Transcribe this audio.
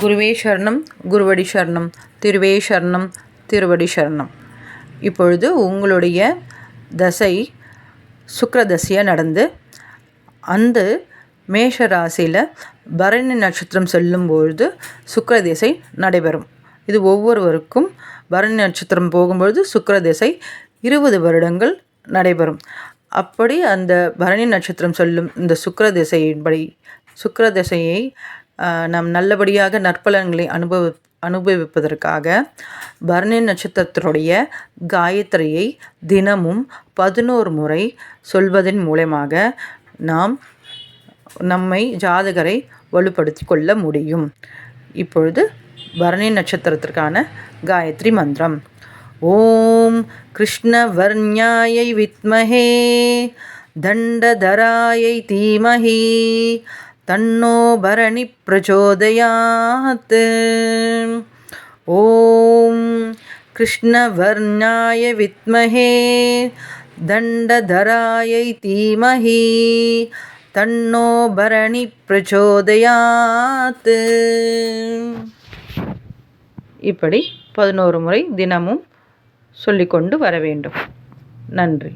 குருவே சரணம் குருவடி சரணம் திருவே சரணம் திருவடி சரணம். இப்பொழுது உங்களுடைய தசை சுக்கரதசையாக நடந்து அந்த மேஷ ராசியில் பரணி நட்சத்திரம் செல்லும்பொழுது சுக்கரதிசை நடைபெறும். இது ஒவ்வொருவருக்கும் பரணி நட்சத்திரம் போகும்பொழுது சுக்கரதிசை இருபது வருடங்கள் நடைபெறும். அப்படி அந்த பரணி நட்சத்திரம் சொல்லும் இந்த சுக்கர திசையின்படி சுக்கர திசையை நாம் நல்லபடியாக நற்பலன்களை அனுபவி அனுபவிப்பதற்காக பரணி நட்சத்திரத்தினுடைய காயத்ரியை தினமும் பதினோரு முறை சொல்வதன் மூலமாக நாம் நம்மை ஜாதகரை வலுப்படுத்தி கொள்ள முடியும். இப்பொழுது பரணி நட்சத்திரத்திற்கான காயத்ரி மந்திரம். ஓம் கிருஷ்ணவர்ணியாயை வித்மஹே தண்டதராயை தீமஹி தன்னோ பரணி பிரச்சோதயாத். ஓம் கிருஷ்ணவர்ணாய வித்மஹே. தண்டதராயை தீமஹி. தன்னோ பரணி பிரச்சோதயாத். இப்படி பதினோரு முறை தினமும் சொல்லிக்கொண்டு வர வேண்டும். நன்றி.